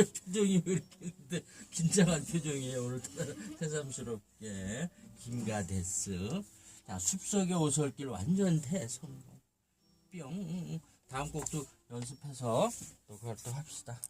왜 표정이 왜 이렇게 근데 긴장한 표정이에요. 오늘 새삼스럽게. 김가데스. 자 숲속의 오솔길 완전 대성공. 뿅. 다음 곡도 연습해서 또 그걸 또 합시다.